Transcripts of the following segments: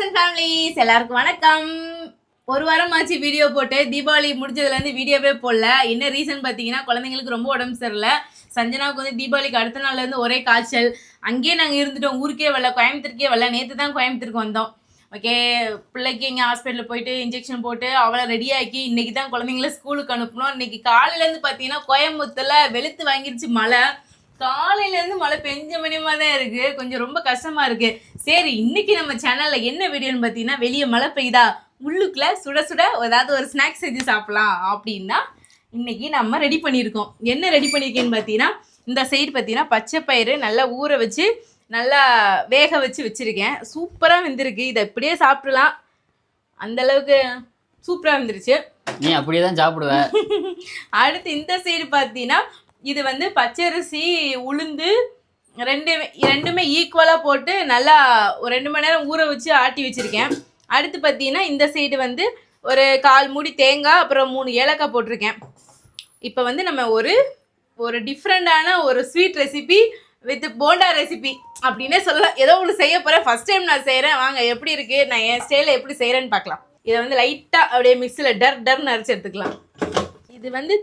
Thousand families எல்லாருக்கும் வணக்கம். ஒரு வாரம் ஆச்சு வீடியோ போட்டு தீபாவளி முடிஞ்சதுலேருந்து வீடியோவே போடல. என்ன ரீசன் பார்த்தீங்கன்னா குழந்தைங்களுக்கு ரொம்ப உடம்பு சரியில்லை. சஞ்சனாவுக்கு வந்து தீபாவளிக்கு அடுத்த நாள்லேருந்து ஒரே காய்ச்சல். அங்கேயே நாங்கள் இருந்துட்டோம். ஊருக்கே வரல கோயம்புத்தூருக்கே வரல. நேற்று தான் கோயம்புத்தூருக்கு வந்தோம். ஓகே பிள்ளைக்கு இங்கே ஹாஸ்பிட்டலில் போயிட்டு இன்ஜெக்ஷன் போட்டு அவளை ரெடியாக்கி இன்றைக்கி இன்னைக்கு தான் குழந்தைங்கள ஸ்கூலுக்கு அனுப்பணும். இன்னைக்கு காலையிலேருந்து பார்த்தீங்கன்னா கோயம்புத்தூரில் வெளுத்து வாங்கிருச்சு மழை. காலையில இருந்து மழை பெஞ்ச மணியமா தான் இருக்கு. கொஞ்சம் ரொம்ப கஷ்டமா இருக்கு. சரி இன்னைக்கு நம்ம சேனல்ல என்ன வீடியோன்னு பார்த்தீங்கன்னா வெளியே மழை பெய்யுதா? உள்ளுக்குள்ள சுட சுட ஏதாவது ஒரு ஸ்நாக்ஸ் செஞ்சு சாப்பிடலாம் அப்படின்னா இன்னைக்கு நம்ம ரெடி பண்ணியிருக்கோம். என்ன ரெடி பண்ணியிருக்கேன்னு பார்த்தீங்கன்னா இந்த சைடு பார்த்தீங்கன்னா பச்சை பயிறு நல்லா ஊற வச்சு நல்லா வேக வச்சு வச்சிருக்கேன். சூப்பராக வெந்திருக்கு. இதை இப்படியே சாப்பிடலாம். அந்த அளவுக்கு சூப்பராக வந்துருச்சு. நீ அப்படியே தான் சாப்பிடுவ. அடுத்து இந்த சைடு பார்த்தீங்கன்னா இது வந்து பச்சரிசி உளுந்து ரெண்டுமே ரெண்டுமே ஈக்குவலாக போட்டு நல்லா ஒரு ரெண்டு மணி நேரம் ஊற வச்சு ஆட்டி வச்சுருக்கேன். அடுத்து பார்த்தீங்கன்னா இந்த சைடு வந்து ஒரு கால் மூடி தேங்காய் அப்புறம் மூணு ஏலக்காய் போட்டிருக்கேன். இப்போ வந்து நம்ம ஒரு ஒரு டிஃப்ரெண்டான ஒரு sweet recipe with bonda recipe அப்படின்னே சொல்லலாம். ஏதோ ஒன்று செய்ய போகிறேன் ஃபர்ஸ்ட் டைம் நான் செய்கிறேன் வாங்க எப்படி இருக்குது நான் என் ஸ்டைலில் எப்படி செய்கிறேன்னு பார்க்கலாம். இதை வந்து லைட்டாக அப்படியே மிக்சியில் டர் டர்னு அரைச்சி எடுத்துக்கலாம். இது வந்து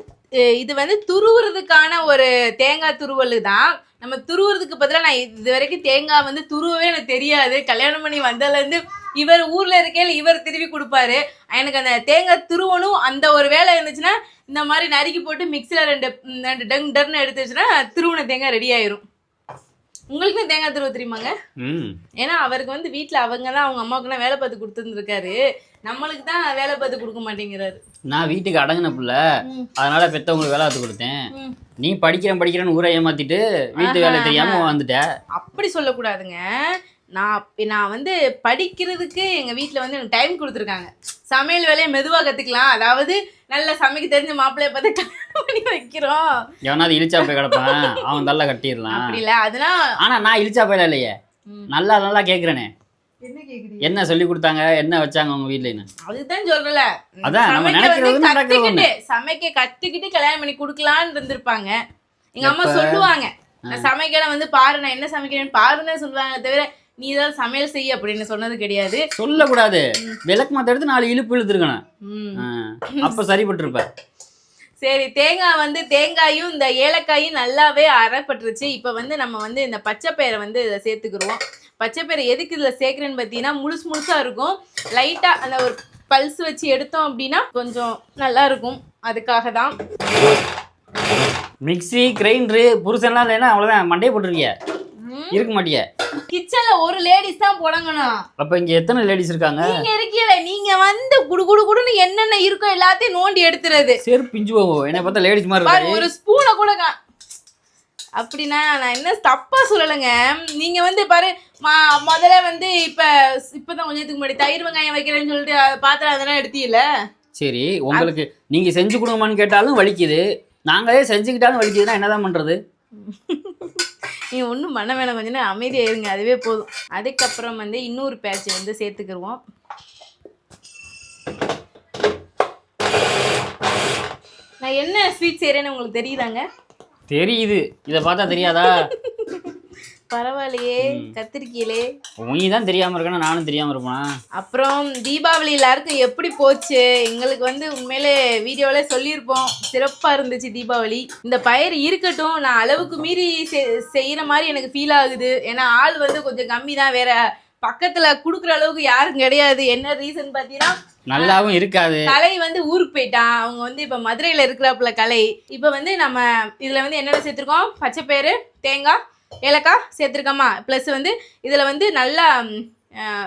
இது வந்து துருவுறதுக்கான ஒரு தேங்காய் துருவல் தான். நம்ம துருவுறதுக்கு பதிலாக நான் இது வரைக்கும் தேங்காய் வந்து துருவவே எனக்கு தெரியாது. கல்யாணம் பண்ணி வந்ததுலேருந்து இவர் ஊரில் இருக்கையில் இவர் திருவி கொடுப்பாரு. எனக்கு அந்த தேங்காய் துருவணும் அந்த ஒரு வேலை இருந்துச்சுன்னா இந்த மாதிரி நறுக்கி போட்டு மிக்சியில் ரெண்டு ரெண்டு டங் டர்னு எடுத்து வச்சுன்னா திருவுன தேங்காய் ரெடி ஆயிரும். உங்களுக்கு தேங்காய் துருவ தெரியுமாங்க? ஏன்னா அவருக்கு வந்து வீட்டில் அவங்க தான் அவங்க அம்மாவுக்குலாம் வேலை பார்த்து கொடுத்துருந்துருக்காரு. நம்மளுக்கு தான் வேலை பார்த்து கொடுக்க மாட்டேங்கிறாரு. நான் வீட்டுக்கு அடங்கின பிள்ளை. அதனால பெத்தவங்களுக்கு வேலை பார்த்து கொடுத்தேன். நீ படிக்கிறேன் படிக்கிறேன்னு ஊரை ஏமாத்திட்டு வீட்டு வேலை தெரியாம வந்துட்ட. அப்படி சொல்லக்கூடாதுங்க. நான் நான் வந்து படிக்கிறதுக்கு எங்கள் வீட்டில் வந்து எனக்கு டைம் கொடுத்துருக்காங்க. சமையல் வேலையை மெதுவாக கற்றுக்கலாம் அதாவது நல்ல சமைக்க தெரிஞ்ச மாப்பிள்ளைய பார்த்து பண்ணி வைக்கிறோம். எவனாவது இழிச்சா போய் கிடப்பான். அவன் தள்ள கட்டிடலாம். அப்படி இல்லை அதெல்லாம் ஆனா நான் இழிச்சா போயில இல்லையே. நல்லா நல்லா கேக்குறேனே. என்ன சொல்லி கொடுத்தாங்க? என்ன வச்சாங்க உங்க வீட்லன்னு அதுதான் சொல்றல அதான், நம்ம சமைக்க நினைக்கிறது கத்துக்கிட்டு சமைக்க கத்துக்கிட்டு கல்யாணம் பண்ணி கொடுக்கலான்னு இருந்திருப்பாங்க. எங்க அம்மா? சொல்லுவாங்க நான் சமைக்கிறேன் வந்து பாரு நான் என்ன சமைக்கிறேன்னு பாருன்னு சொல்லுவாங்க தவிர நீ தான் சமையல் செய் அப்படின்னு சொன்னது கிடையாது. சொல்லக்கூடாது. விளக்கு மாத்த எடுத்து நாலு இழுப்பு இழுத்துருக்கணும். அப்ப சரிப்பட்டிருப்ப. சரி தேங்காய் வந்து தேங்காயும் இந்த ஏலக்காயும் நல்லாவே அரைப்பட்டுருச்சு. இப்போ வந்து நம்ம வந்து இந்த பச்சை வந்து இதை சேர்த்துக்கிருவோம். பச்சை எதுக்கு இதில் சேர்க்குறேன்னு பார்த்தீங்கன்னா முழுசு முழுசாக இருக்கும். லைட்டாக அந்த ஒரு பல்ஸ் வச்சு எடுத்தோம் அப்படின்னா கொஞ்சம் நல்லா இருக்கும். அதுக்காக தான். மிக்ஸி கிரைண்டரு புருஷன்லாம் இல்லைன்னா அவ்வளோதான் மண்டையை போட்டுருக்கிய இருக்க மாட்டிய? கிச்சனில் ஒரு லேடிஸ் தான் புடங்கணும் அப்ப இங்க எத்தனை லேடிஸ் இருக்காங்க? நீங்க இருக்கீல நீங்க வந்து குடு குடு குடுன்னு என்னென்ன இருக்கோ எல்லாத்தையும் நோண்டி எடுத்துறது. செருப்பு பிஞ்சு போவோம் என்னை பார்த்தா லேடிஸ் மாதிரி ஒரு ஸ்பூனை கூட அப்படின்னா நான் என்ன தப்பா சொல்லலைங்க. நீங்க வந்து பாரு முதல்ல வந்து இப்ப இப்பதான் கொஞ்சத்துக்கு முன்னாடி தயிர் வெங்காயம் வைக்கிறேன்னு சொல்லிட்டு பாத்திரம் அதெல்லாம் எடுத்தீல சரி உங்களுக்கு நீங்க செஞ்சு கொடுங்கம்மான்னு கேட்டாலும் வலிக்குது. நாங்களே செஞ்சுக்கிட்டாலும் வலிக்குதுன்னா என்னதான் பண்றது? நீ ஒன்றும் பண்ண வேணாம் கொஞ்ச நேரம் அமைதியாக இருங்க அதுவே போதும். அதுக்கப்புறம் வந்து இன்னொரு பேட்ச் வந்து சேர்த்துக்கிருவோம். நான் என்ன ஸ்வீட் செய்கிறேன்னு உங்களுக்கு தெரியுதாங்க? தெரியுது. இதை பார்த்தா தெரியாதா? பரவாயில்லையே கத்திரிக்கையிலே நீ தான் தெரியாம இருக்கணும் நானும் தெரியாம இருப்பேன்? அப்புறம் தீபாவளி எல்லாருக்கும் எப்படி போச்சு? எங்களுக்கு வந்து உண்மையிலே வீடியோவில சொல்லியிருப்போம். சிறப்பாக இருந்துச்சு தீபாவளி. இந்த பயிர் இருக்கட்டும் நான் அளவுக்கு மீறி செய்யற மாதிரி எனக்கு ஃபீல் ஆகுது. ஏன்னா ஆள் வந்து கொஞ்சம் கம்மி தான் வேற பக்கத்துல குடுக்குற அளவுக்கு யாரும் கிடையாது. என்ன ரீசன் பார்த்தீங்கன்னா நல்லாவும் இருக்காது. கலை வந்து ஊருக்கு போயிட்டான். அவங்க வந்து இப்போ மதுரையில் இருக்கிறாப்புல கலை. இப்போ வந்து நம்ம இதில் வந்து என்னென்ன சேர்த்துருக்கோம்? பச்சைப்பயிறு தேங்காய் ஏலக்காய் சேர்த்துருக்கோமா ப்ளஸ் வந்து இதில் வந்து நல்லா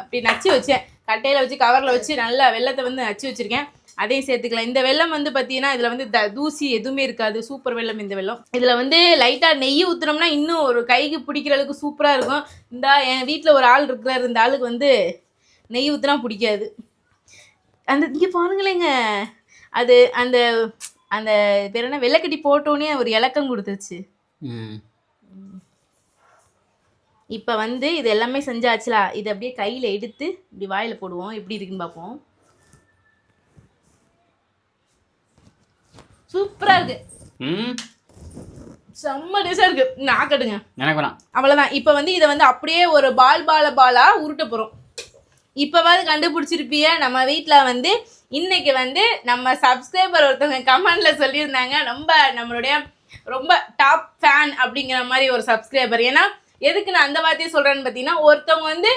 இப்படி நச்சு வச்சேன். கட்டையில் வச்சு கவரில் வச்சு நல்லா வெள்ளத்தை வந்து நச்சு வச்சுருக்கேன். அதையும் சேர்த்துக்கலாம். இந்த வெள்ளம் வந்து பார்த்தீங்கன்னா இதில் வந்து த தூசி எதுவுமே இருக்காது. சூப்பர் வெள்ளம் இந்த வெள்ளம் இதில் வந்து லைட்டாக நெய் ஊற்றுனோம்னா இன்னும் ஒரு கைக்கு பிடிக்கிற அளவுக்கு சூப்பராக இருக்கும். இந்த என் வீட்டில் ஒரு ஆள் இருக்கிறார். இந்த ஆளுக்கு வந்து நெய் ஊற்றுனா பிடிக்காது. அந்த இங்கே பாருங்களேங்க. அது அந்த அந்த பேர் என்ன? வெள்ளைக்கட்டி போட்டோன்னே ஒரு இலக்கம் கொடுத்துச்சு. ம். இப்போ வந்து இது எல்லாமே செஞ்சாச்சுலா. இது அப்படியே கையில் எடுத்து இப்படி வாயில் போடுவோம். எப்படி இருக்குன்னு பார்ப்போம் சூப்பராக இருக்கு. செம்ம டேஸ்டாக இருக்கு. நாக்கட்டுங்க எனக்கு வேணாம். அவ்வளோதான் இப்போ வந்து இதை வந்து அப்படியே ஒரு பால் பால பாலா உருட்ட போகிறோம் இப்போவாது கண்டுபிடிச்சிருப்பிய நம்ம வீட்டில் வந்து இன்னைக்கு வந்து நம்ம சப்ஸ்கிரைபர் ஒருத்தவங்க கமெண்ட்ல சொல்லியிருந்தாங்க. ரொம்ப நம்மளுடைய ரொம்ப டாப் ஃபேன் அப்படிங்கிற மாதிரி ஒரு சப்ஸ்கிரைபர் ஏன்னா எதுக்கு நான் அந்த வார்த்தையை சொல்கிறேன்னு பார்த்தீங்கன்னா ஒருத்தவங்க வந்து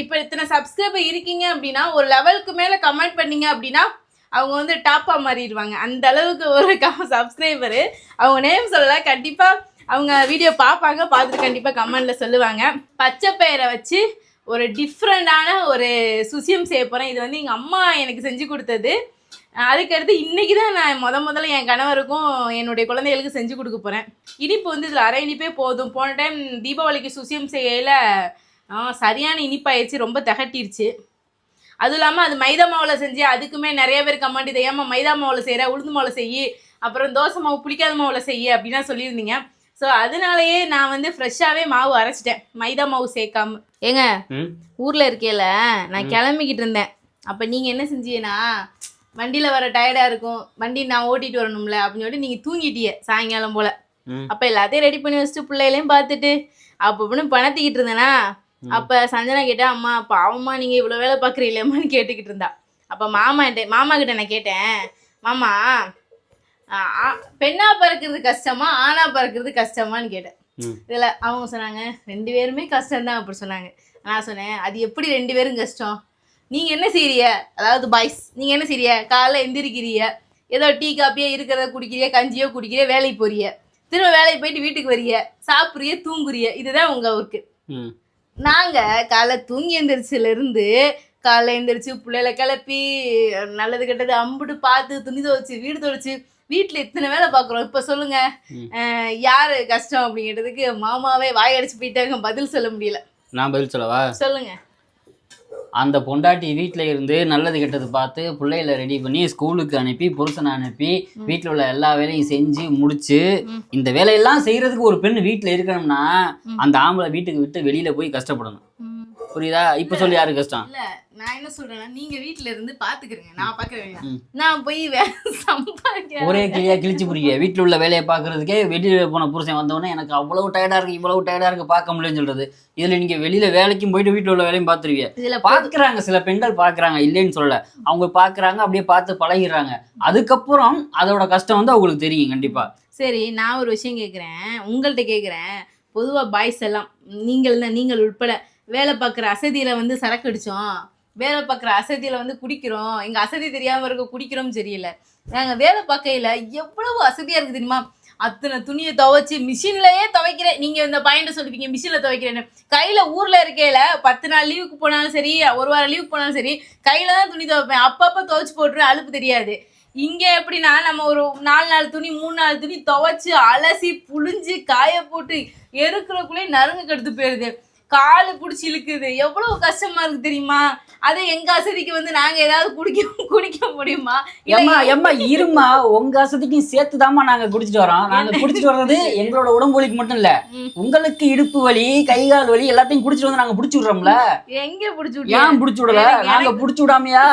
இப்போ இத்தனை சப்ஸ்கிரைபர் இருக்கீங்க அப்படின்னா ஒரு லெவலுக்கு மேலே கமெண்ட் பண்ணீங்க அப்படின்னா அவங்க வந்து டாப்பாக மாறிடுவாங்க. அந்த அளவுக்கு ஒரு சப்ஸ்கிரைபரு அவங்க நேம் சொல்லல கண்டிப்பாக அவங்க வீடியோ பார்ப்பாங்க பார்த்துட்டு கண்டிப்பாக கமெண்டில் சொல்லுவாங்க. பச்சை பயிரை வச்சு ஒரு டிஃப்ரெண்டான ஒரு சுசியம் செய்ய போகிறேன் இது வந்து எங்கள் அம்மா எனக்கு செஞ்சு கொடுத்தது. அதுக்கடுத்து இன்னைக்கு தான் நான் முத முதல்ல என் கணவருக்கும் என்னுடைய குழந்தைகளுக்கு செஞ்சு கொடுக்க போகிறேன் இனிப்பு வந்து இதில் அரை இனிப்பே போதும். போன டைம் தீபாவளிக்கு சுசியம் செய்யல சரியான இனிப்பாயிருச்சு ரொம்ப திகட்டிருச்சு. அதுவும் இல்லாமல் அது மைதா மாவில் செஞ்சு அதுக்குமே நிறைய பேர் கமெண்ட் இதை ஏமா மைதா மாவில் செய்கிற உளுந்து மாவில் செய் அப்புறம் தோசை மாவு புளிக்காத மாவில் செய் அப்படின்லாம் சொல்லியிருந்தீங்க. ஸோ அதனாலயே நான் வந்து ஃப்ரெஷ்ஷாகவே மாவு அரைச்சிட்டேன். மைதா மாவு சேர்க்காம. ஏங்க ஊரில் இருக்கேல நான் கிளம்பிக்கிட்டு இருந்தேன். அப்போ நீங்கள் என்ன செஞ்சீங்கன்னா வண்டியில் வர டயர்டாக இருக்கும். வண்டி நான் ஓட்டிட்டு வரணும்ல அப்படின்னு சொல்லிட்டு நீங்கள் தூங்கிட்டிய சாயங்காலம் போல். அப்போ எல்லாத்தையும் ரெடி பண்ணி வச்சுட்டு பிள்ளைகளையும் பார்த்துட்டு அப்போ அப்படின்னு பணத்திக்கிட்டு இருந்தேனா? அப்போ சஞ்சனா கேட்டா அம்மா பாவம்மா நீங்கள் இவ்வளோ வேலை பார்க்குறீங்களேம்மான்னு கேட்டுக்கிட்டு இருந்தா. அப்போ மாமா மாமா கிட்ட நான் கேட்டேன் மாமா பெண்ணா பறக்கிறது கஷ்டமா ஆணா பறக்கிறது கஷ்டமான்னு கேட்டேன். இதில் அவங்க சொன்னாங்க ரெண்டு பேருமே கஷ்டம்தான் அப்படி சொன்னாங்க. நான் சொன்னேன் அது எப்படி ரெண்டு பேரும் கஷ்டம்? நீங்கள் என்ன செய்றிய அதாவது பாய்ஸ் நீங்கள் என்ன செய்றிய காலைல எந்திரிக்கிறீங்க. ஏதோ டீ காப்பியோ இருக்கிறத குடிக்கிறிய கஞ்சியோ குடிக்கிறிய வேலைக்கு போறிய திரும்ப வேலைக்கு போயிட்டு வீட்டுக்கு வரிய சாப்பிட்றிய தூங்குறிய இதுதான் உங்கள் ஒர்க்கு ம். நாங்கள் காலைல தூங்கி எந்திரிச்சிலேருந்து காலைல எந்திரிச்சு பிள்ளைகளை கிளப்பி நல்லது கெட்டது அம்புட்டு பார்த்து துணி துவைச்சு வீடு துவைச்சு வீட்டில் இத்தனை வேலை பார்க்குறோம்? இப்போ சொல்லுங்க. யாரு கஷ்டம் அப்படிங்கிறதுக்கு மாமாவே வாயடிச்சு போயிட்டாங்க பதில் சொல்ல முடியல. நான் பதில் சொல்லவா? சொல்லுங்க. அந்த பொண்டாட்டி வீட்டில் இருந்து நல்லது கெட்டது பார்த்து பிள்ளைகளை ரெடி பண்ணி ஸ்கூலுக்கு அனுப்பி புருஷனை அனுப்பி வீட்டில் உள்ள எல்லா வேலையும் செஞ்சு முடிச்சு. இந்த வேலையெல்லாம் செய்யறதுக்கு ஒரு பெண் வீட்டில் இருக்கணும்னா அந்த ஆம்பளை வீட்டுக்கு விட்டு வெளியில போய் கஷ்டப்படணும். புரியுதா? இப்போ சொல்லி யாரு கஷ்டம் இல்ல நான் என்ன சொல்றேன்னா நீங்க வீட்ல இருந்து பாத்துக்கிறீங்க. நான் பாக்குறேன். நான் போய் வேலை சம்பாதிக்கிறேன். ஒரே கிளியா கிழிச்சு புரிய வீட்டில் உள்ள வேலையை பார்க்கறதுக்கே வெளியில போன புருஷன் வந்தவொடனே எனக்கு அவ்வளவு டயர்டா இருக்கு இவ்வளவு டயர்டா இருக்கு பார்க்க முடியலன்னு சொல்றது. இதுல நீங்க வெளியில வேலைக்கும் போயிட்டு வீட்டில் உள்ள வேலையும் பார்த்துருவீங்க இதுல பார்க்கறாங்க சில பெண்கள் பார்க்கறாங்க இல்லைன்னு சொல்லல. அவங்க பார்க்கறாங்க அப்படியே பார்த்து பழகிடுறாங்க. அதுக்கப்புறம் அதோட கஷ்டம் வந்து அவங்களுக்கு தெரியும் கண்டிப்பா. சரி நான் ஒரு விஷயம் கேட்குறேன் உங்கள்கிட்ட கேட்குறேன் பொதுவாக பாய்ஸ் எல்லாம் நீங்கள் தான் நீங்கள் உட்பட வேலை பார்க்குற அசதியில் வந்து சரக்கு அடித்தோம் வேலை பார்க்குற அசதியில் வந்து குடிக்கிறோம். எங்கள் அசதி தெரியாமல் இருக்க குடிக்கிறோம் தெரியல. நாங்கள் வேலை பார்க்கையில் எவ்வளவு அசதியாக இருக்குது தெரியுமா? அத்தனை துணியை துவைச்சி மிஷின்லயே துவைக்கிறேன். நீங்கள் இந்த பாயிண்ட்டை சொல்லுவீங்க மிஷினில் துவைக்கிறேன்னு. கையில் ஊரில் இருக்கையில் பத்து நாள் லீவுக்கு போனாலும் சரி ஒரு வாரம் லீவுக்கு போனாலும் சரி கையில் தான் துணி துவைப்பேன். அப்பப்போ துவைச்சு போட்டுருவேன் அழுப்பு தெரியாது. இங்க எப்படின்னா நம்ம ஒரு நாலு நாலு துணி மூணு நாலு துணி துவைச்சு அலசி புழிஞ்சு காய போட்டு எருக்குறக்குள்ளே நறுங்க கெடுத்து போயிடுது காலு பிடிச்சி இழுக்குது. எவ்வளவு கஷ்டமா இருக்கு தெரியுமா? அதே எங்க அசதிக்கு வந்து நாங்க ஏதாவது குடிக்க குடிக்க முடியுமா? எம்மா எம்மா இருமா உங்க அசதிக்கும் சேர்த்து நாங்க குடிச்சிட்டு வரோம். நாங்க குடிச்சிட்டு வர்றது எங்களோட உடம்பு வலிக்கு மட்டும் இல்ல. உங்களுக்கு இடுப்பு வலி கை கால் வலி எல்லாத்தையும் குடிச்சிட்டு வந்து நாங்க புடிச்சு விடுறோம்ல. எங்க பிடிச்சி ஏன் புடிச்சு விடல? நாங்க புடிச்சு விடாமையா?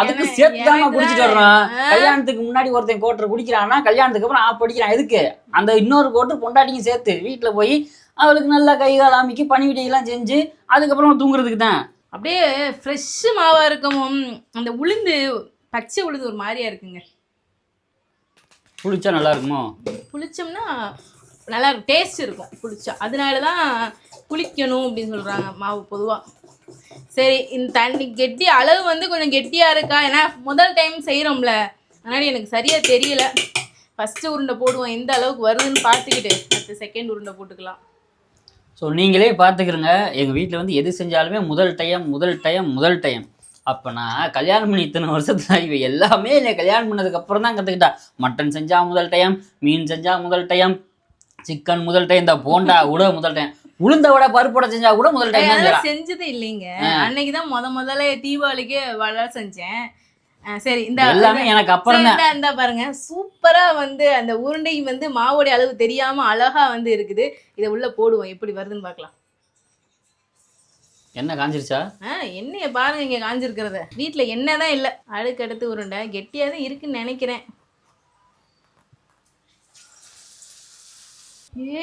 அதுக்கு சேர்த்து எனக்கு. குடிச்சிட்டு தான், வர்றோம். கல்யாணத்துக்கு முன்னாடி ஒருத்தன் கோட்டர் குடிக்கிறான்னா கல்யாணத்துக்கு அப்புறம் ஆ படிக்கிறான். எதுக்கு? அந்த இன்னொரு கோட்டு பொண்டாட்டிக்கும் சேர்த்து வீட்டுல போய் அவளுக்கு நல்லா கை கால் அமைக்கி பனி விடையெல்லாம் செஞ்சு அதுக்கப்புறம் தூங்குறதுக்கு தான். அப்படியே ஃப்ரெஷ் மாவா இருக்கவும் அந்த உளுந்து பச்சை உளுந்து ஒரு மாதிரியா இருக்குங்க. குளிச்சா நல்லா இருக்குமோ? புளிச்சோம்னா நல்லா டேஸ்ட் இருக்கும் புளிச்சா. அதனால தான் புளிக்கணும் அப்படின்னு சொல்கிறாங்க மாவு பொதுவாக சரி இந்த தண்ணி கெட்டி அளவு வந்து கொஞ்சம் கெட்டியாக இருக்கா? ஏன்னா முதல் டைம் செய்கிறோம்ல அதனால எனக்கு சரியாக தெரியல. ஃபஸ்ட்டு உருண்டை போடுவோம். எந்த அளவுக்கு வருதுன்னு பார்த்துக்கிட்டு அடுத்து செகண்ட் உருண்டை போட்டுக்கலாம். ஸோ நீங்களே பார்த்துக்கிறங்க. எங்கள் வீட்டில் வந்து எது செஞ்சாலுமே முதல் டைம் முதல் டைம் முதல் டைம் அப்போ நான் கல்யாணம் பண்ணி இத்தனை வருஷத்துல இவ எல்லாமே என்னை கல்யாணம் பண்ணதுக்கு அப்புறம் தான் கற்றுக்கிட்டா மட்டன் செஞ்சா முதல் டைம் மீன் செஞ்சா முதல் டைம் சிக்கன் முதல் டைம் இந்த போண்டா கூட முதல் டைம் உளுந்த விட பருப்போட செஞ்சா கூட முதல் டைம் செஞ்சது இல்லைங்க. அன்னைக்கு தான் முத முதல்ல தீபாவளிக்கு வடை செஞ்சேன். சரி இந்த எல்லாமே எனக்கு அப்புறம் தான் இந்தா, பாருங்க சூப்பரா வந்து அந்த உருண்டை வந்து மாவோடைய அளவு தெரியாம அழகா வந்து இருக்குது. இதை உள்ள போடுவோம் எப்படி வருதுன்னு பார்க்கலாம். என்ன காஞ்சிருச்சா? எண்ணெயை பாருங்க இங்க காஞ்சிருக்கிறத. வீட்ல எண்ணெய் தான் இல்லை. அடுக்கு அடுத்து உருண்டை கெட்டியா தான் இருக்குன்னு நினைக்கிறேன்.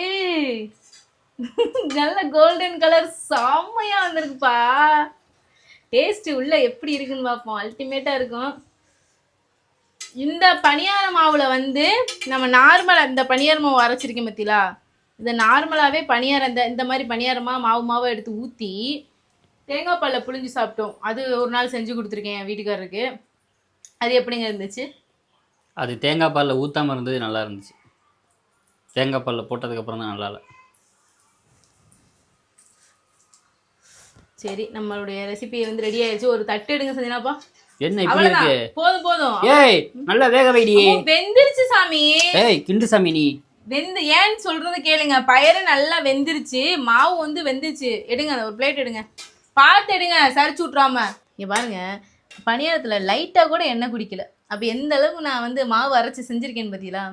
ஏய் நல்ல கோல்டன் கலர் செம்மையா வந்திருக்குப்பா. டேஸ்ட் உள்ள எப்படி இருக்குன்னு பார்ப்போம் அல்டிமேட்டா இருக்கும். இந்த பணியார மாவுல வந்து நம்ம நார்மலாக இந்த பணியார மாவு அரைச்சிருக்கேன் பத்திலா இந்த நார்மலாவே பணியாரம் இந்த இந்த மாதிரி பணியாரமாக மாவு மாவை எடுத்து ஊத்தி தேங்காய் பால்ல புழிஞ்சு சாப்பிட்டோம். அது ஒரு நாள் செஞ்சு கொடுத்துருக்கேன் என் வீட்டுக்காரருக்கு. அது எப்படிங்க இருந்துச்சு? அது தேங்காய் பாலில் ஊற்றாமல் இருந்தது நல்லா இருந்துச்சு. தேங்காய் பாலில் போட்டதுக்கப்புறம் தான் நல்லா இல்லை. சரி நம்மளுடைய ரெசிபி வந்து ரெடி ஆயிடுச்சு. ஒரு தட்டு எடுங்க செஞ்சினாப்பா என்ன இப்படி இருக்கு? போதும் போதும். ஏய் நல்லா வேக வைடி வெந்துருச்சு சாமி. ஏய் கிண்டு சாமி நீ. வெந்து ஏன்னு சொல்றது கேளுங்க. பயறு நல்லா வெந்துருச்சு. மாவு வந்து வெந்துருச்சு. எடுங்க ஒரு பிளேட் எடுங்க. பார்த்து எடுங்க சரிச்சு விட்றாம இங்க பாருங்க பணியாரத்துல லைட்டா கூட எண்ணெய் குடிக்கல. அப்ப எந்த அளவுக்கு நான் வந்து மாவு அரைச்சு செஞ்சிருக்கேன்னு பாத்தீங்களா?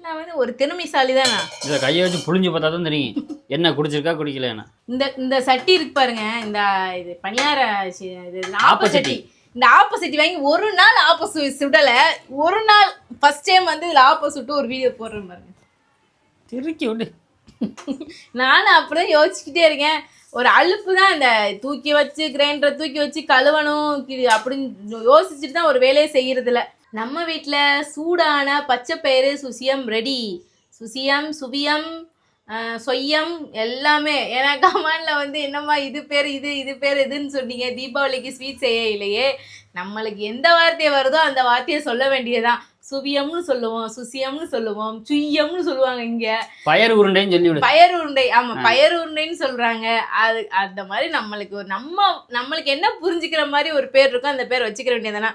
எல்லாம் வந்து ஒரு திறமைசாலி தான் நான் கையை வச்சு புழிஞ்சு பார்த்தா தான் தெரியும். என்ன குடிச்சிருக்கா குடிக்கல என்ன இந்த இந்த சட்டி இருக்கு பாருங்க இந்த இது பணியார சி- இது ஆப்ப சட்டி. இந்த ஆப்ப சட்டி வாங்கி ஒரு நாள் ஆப்ப சு- சுடல. ஒரு நாள் ஃபர்ஸ்ட் டைம் வந்து இதுல ஆப்ப சுட்டு ஒரு வீடியோ போடுறேன் பாருங்க. திருக்கி விடு. நானும் அப்படிதான் யோசிச்சுக்கிட்டே இருக்கேன். ஒரு அலுப்பு தான் இந்த தூக்கி வச்சு கிரைண்டரை தூக்கி வச்சு கழுவணும் கி- அப்படின்னு யோசிச்சுட்டு தான் ஒரு வேலையை செய்யறது இல்ல நம்ம வீட்ல சூடான பச்சை பயிறு சுசியம் ரெடி. சுசியம் சுவியம் சொய்யம் எல்லாமே. ஏன்னா கமான்ல வந்து என்னம்மா இது பேர் இது இது பேர் இதுன்னு சொன்னீங்க. தீபாவளிக்கு ஸ்வீட் செய்ய இல்லையே. நம்மளுக்கு எந்த வார்த்தை வருதோ அந்த வார்த்தையை சொல்ல வேண்டியதுதான். சுவியம்னு சொல்லுவோம் சுசியம்னு சொல்லுவோம் சுய்யம்னு சொல்லுவாங்க இங்க. பயறு உருண்டைன்னு சொல்லி பயறு உருண்டை ஆமா பயறு உருண்டைன்னு சொல்றாங்க. அது அந்த மாதிரி நம்மளுக்கு நம்ம நம்மளுக்கு என்ன புரிஞ்சுக்கிற மாதிரி ஒரு பேர் இருக்கோ அந்த பேர் வச்சுக்கிற வேண்டியதானா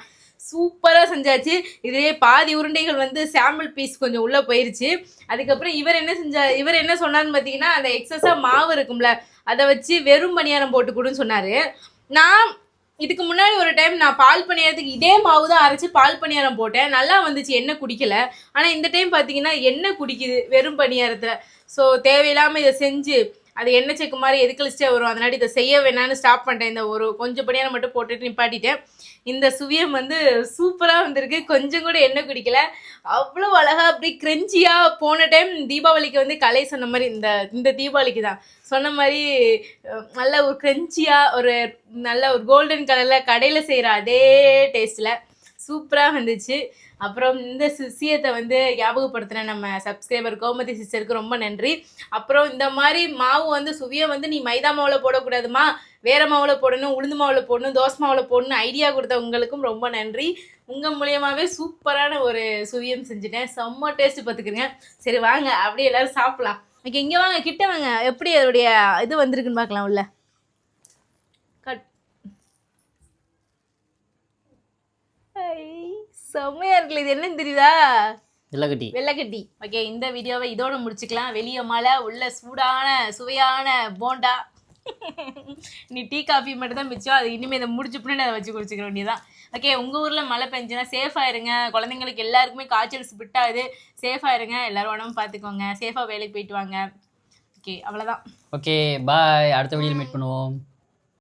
சூப்பராக செஞ்சாச்சு. இதுலயே பாதி உருண்டைகள் வந்து சாம்பிள் பீஸ் கொஞ்சம் உள்ளே போயிருச்சு. அதுக்கப்புறம் இவர் என்ன செஞ்சா இவர் என்ன சொன்னார்னு பார்த்தீங்கன்னா அந்த எக்ஸஸாக மாவு இருக்கும்ல அதை வச்சு வெறும் பணியாரம் போட்டு கொடுன்னு நான் இதுக்கு முன்னாடி ஒரு டைம் நான் பால் பணியாரத்துக்கு இதே மாவு தான் அரைச்சி பால் பணியாரம் போட்டேன். நல்லா வந்துச்சு எண்ணெய் குடிக்கல. ஆனால் இந்த டைம் பார்த்தீங்கன்னா எண்ணெய் குடிக்குது வெறும் பணியாரத்தில். ஸோ தேவையில்லாமல் இதை செஞ்சு அது எண்ணெய் செக்கு மாதிரி எதுக்கழிச்சிட்டே வரும்? அதனால இதை செய்ய வேணாம்னு ஸ்டாப் பண்ணிட்டேன். இந்த ஒரு கொஞ்சம் படியான மட்டும் போட்டுட்டு நிப்பாட்டிட்டேன். இந்த சுவியம் வந்து சூப்பராக வந்திருக்கு. கொஞ்சம் கூட எண்ணெய் குடிக்கல. அவ்வளோ அழகாக அப்படி கிரெஞ்சியாக போன டைம் தீபாவளிக்கு வந்து கலை சொன்ன மாதிரி இந்த இந்த தீபாவளிக்கு தான். சொன்ன மாதிரி நல்ல ஒரு கிரெஞ்சியாக ஒரு நல்ல ஒரு கோல்டன் கலரில் கடையில் செய்கிற அதே டேஸ்ட்டில் சூப்பராக வந்துச்சு. அப்புறம் இந்த விஷயத்தை வந்து ஞாபகப்படுத்தின நம்ம சப்ஸ்கிரைபர் கோமதி சிஸ்டருக்கு ரொம்ப நன்றி. அப்புறம் இந்த மாதிரி மாவு வந்து சுவியை வந்து நீ மைதா மாவில் போடக்கூடாதுமா வேற மாவில் போடணும் உளுந்து மாவில் போடணும் தோசை மாவில் போடணும் ஐடியா கொடுத்த உங்களுக்கும் ரொம்ப நன்றி. உங்கள் மூலியமாகவே சூப்பரான ஒரு சுவியம் செஞ்சுட்டேன். செம்ம டேஸ்ட் பார்த்துக்குங்க. சரி வாங்க அப்படியே எல்லோரும் சாப்பிட்லாம். ஓகே இங்கே வாங்க கிட்ட வாங்க. எப்படி அதோடைய இது வந்திருக்குன்னு பார்க்கலாம் உள்ள. கட். ஐ, செம்மையா இருக்குல்ல இது என்னன்னு தெரியுதா? இல்லக்கட்டி வெள்ளைக்கட்டி. ஓகே இந்த வீடியோவை இதோட முடிச்சுக்கலாம். வெளிய மழை உள்ள சூடான சுவையான போண்டா. நீ டீ காஃபி மட்டும் தான் மிச்சம். அது இனிமேல் இதை முடிச்சு பின்னாடி அதை வச்சு குடிச்சிக்க வேண்டியதான் ஓகே உங்கள் ஊரில் மழை பெஞ்சுன்னா சேஃபாக இருங்க. குழந்தைங்களுக்கு எல்லாருக்குமே காய்ச்சல் ஸ்பிட் ஆகுது சேஃபாக இருங்க. எல்லாரும் உடம்பு பார்த்துக்கோங்க. சேஃபாக வேலைக்கு போயிட்டு வாங்க. ஓகே அவ்வளோதான் ஓகே பாய் அடுத்த வீடியோவில் மீட் பண்ணுவோம்.